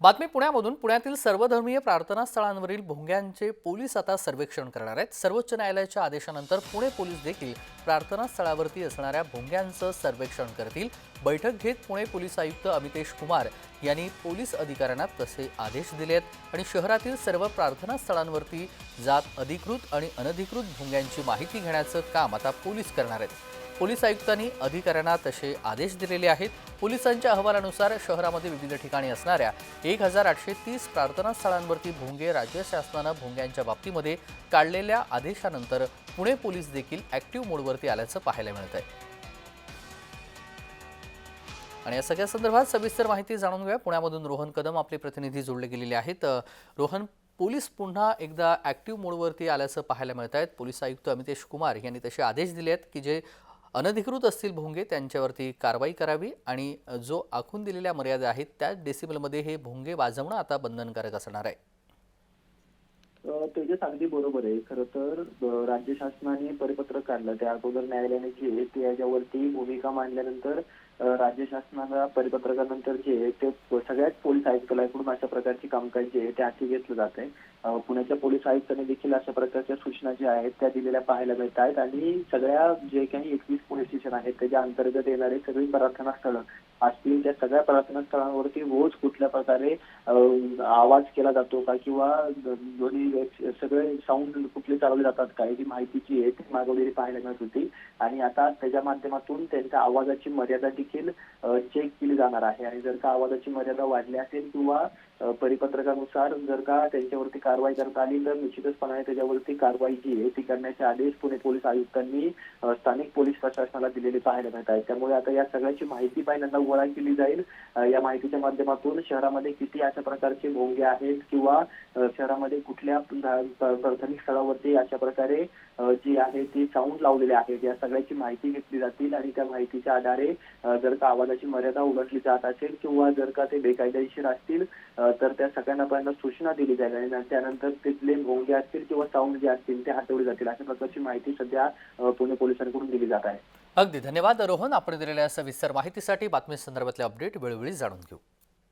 बातमी पुण्यामधून. पुण्यातील सर्वधर्मीय प्रार्थना स्थळांवरील भोंग्यांचे पोलीस आता सर्वेक्षण करणार आहेत. सर्वोच्च न्यायालयाच्या आदेशानंतर पुणे पोलीस देखील प्रार्थना स्थळावरती असणाऱ्या भोंग्यांचं सर्वेक्षण करतील. बैठक घेत पुणे पोलीस आयुक्त अमितेश कुमार यांनी पोलीस अधिकाऱ्यांना तसे आदेश दिले आहेत आणि शहरातील सर्व प्रार्थना स्थळांवरती जात अधिकृत आणि अनधिकृत भोंग्यांची माहिती घेण्याचं काम आता पोलीस करणार आहेत. पोलीस आयुक्तांनी अधिकाऱ्यांना तसे आदेश दिलेले आहेत. पोलिसांच्या अहवालानुसार शहरामध्ये विविध ठिकाणी असणाऱ्या एक हजार आठशे तीस प्रार्थना स्थळांवरती भोंगे राज्य शासनानं भोंग्यांच्या बाबतीमध्ये काढलेल्या आदेशानंतर पुणे पोलीस देखील ॲक्टिव्ह मोडवरती आल्याचं पाहायला मिळत आहे. आणि या सगळ्या संदर्भात सविस्तर माहिती जाणून घेऊया. पुण्यामधून रोहन कदम आपले प्रतिनिधी जोडले गेलेले आहेत. रोहन पोलीस पुन्हा एकदा ॲक्टिव्ह मोडवरती आल्याचं पाहायला मिळत आहेत. पोलीस आयुक्त अमितेश कुमार यांनी तसे आदेश दिले आहेत की जे अनधिकृत असतील भोंगे त्यांच्यावरती कारवाई करावी आणि जो आखून दिलेल्या मर्यादा आहेत त्या डेसिबलमध्ये हे भोंगे वाजवणं आता बंधनकारक असणार आहे. तेजस अगदी बरोबर आहे. खरं तर राज्य शासनाने परिपत्रक काढलं. त्या अगोदर न्यायालयाने जे ते याच्यावरती भूमिका मांडल्यानंतर राज्य शासनाला परिपत्रकानंतर जे ते सगळ्याच पोलीस आयुक्तालयाकडून अशा प्रकारची कामकाज जे आहे ते हाती घेतलं जात आहे. पुण्याच्या पोलीस आयुक्तांनी देखील अशा प्रकारच्या सूचना ज्या आहेत त्या दिलेल्या पाहायला मिळत आहेत आणि सगळ्या जे काही एकवीस पोलीस स्टेशन आहेत त्याच्या अंतर्गत येणारे सगळी प्रार्थना स्थळं असतील त्या सगळ्या प्रार्थना स्थळांवरती रोज कुठल्या प्रकारे आवाज केला जातो का? किंवा दोन्ही सगळे साऊंड कुठले चालवले जातात काय जी माहितीची आहे ती मागवलेली पाहायला मिळत होती. आणि आता त्याच्या माध्यमातून त्यांच्या आवाजाची मर्यादा देखील चेक केली जाणार आहे. आणि जर का आवाजाची मर्यादा वाढली असेल किंवा परिपत्रकानुसार जर का त्यांच्यावरती कारवाई करता आली तर निश्चितचपणाने त्याच्यावरती कारवाई जी आहे ती करण्याचे आदेश पुणे पोलीस आयुक्तांनी स्थानिक पोलीस प्रशासनाला दिलेले पाहायला मिळत आहेत. त्यामुळे आता या सगळ्याची माहिती पहिल्यांदा गोळा केली जाईल. या माहितीच्या माध्यमातून शहरामध्ये किती अशा प्रकारचे भोंगे आहेत किंवा शहरामध्ये कुठल्या ध- स्थळावरती अशा प्रकारे जी आहे ती साऊंड लावलेले आहेत या सगळ्याची माहिती घेतली जातील आणि त्या माहितीच्या आधारे जर का आवाजाची मर्यादा उलटली जात असेल किंवा जर का ते बेकायदेशीर असतील तर त्या सगळ्यांना पहिल्यांदा सूचना दिली जाईल आणि त्यानंतर तिथले भोंगे असतील किंवा साऊंड जे असतील ते हटवले जातील. अशा प्रकारची माहिती सध्या पुणे पोलिसांकडून दिली जात आहे. अगदी. धन्यवाद रोहन. आपण दिलेल्या सविस्तर माहितीसाठी बातमी संदर्भातले अपडेट वेळोवेळी जाणून घेऊ.